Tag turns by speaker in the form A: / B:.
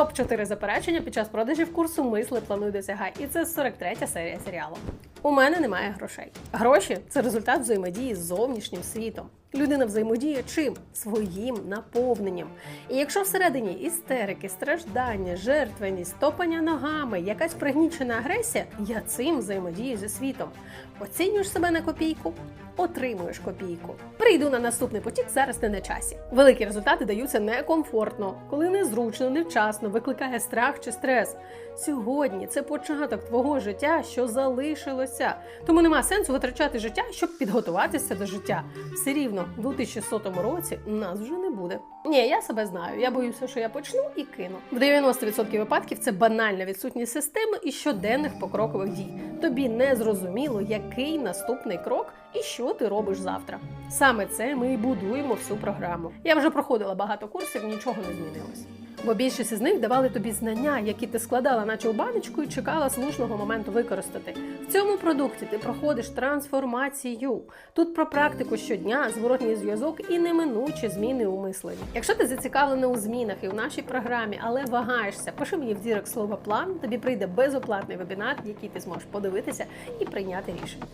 A: Топ 4 заперечення під час продажів курсу Мисли плануй досягай. І це 43 серія серіалу. У мене немає грошей. Гроші це результат взаємодії з зовнішнім світом. Людина взаємодіє чим? Своїм наповненням. І якщо всередині істерики, страждання, жертвеність, топання ногами, якась пригнічена агресія, я цим взаємодію зі світом. Оцінюєш себе на копійку, отримуєш копійку. Прийду на наступний потік зараз не на часі. Великі результати даються некомфортно, коли незручно, невчасно, викликає страх чи стрес. Сьогодні це початок твого життя, що залишилося. Тому нема сенсу витрачати життя, щоб підготуватися до життя. Все рівно, в 2100 році нас вже не буде. Ні, я себе знаю. Я боюся, що я почну і кину. В 90% випадків це банальна відсутність системи і щоденних покрокових дій. Тобі не зрозуміло, який наступний крок і що ти робиш завтра. Саме це ми і будуємо всю програму. Я вже проходила багато курсів, нічого не змінилось. Бо більшість із них давали тобі знання, які ти складала, наче у баночку, і чекала слушного моменту використати. В цьому продукті ти проходиш трансформацію. Тут про практику щодня, зворотній зв'язок і неминучі зміни у мисленні. Якщо ти зацікавлена у змінах і в нашій програмі, але вагаєшся, пиши мені в дірек слово план. Тобі прийде безоплатний вебінар, який ти зможеш подивитися і прийняти рішення.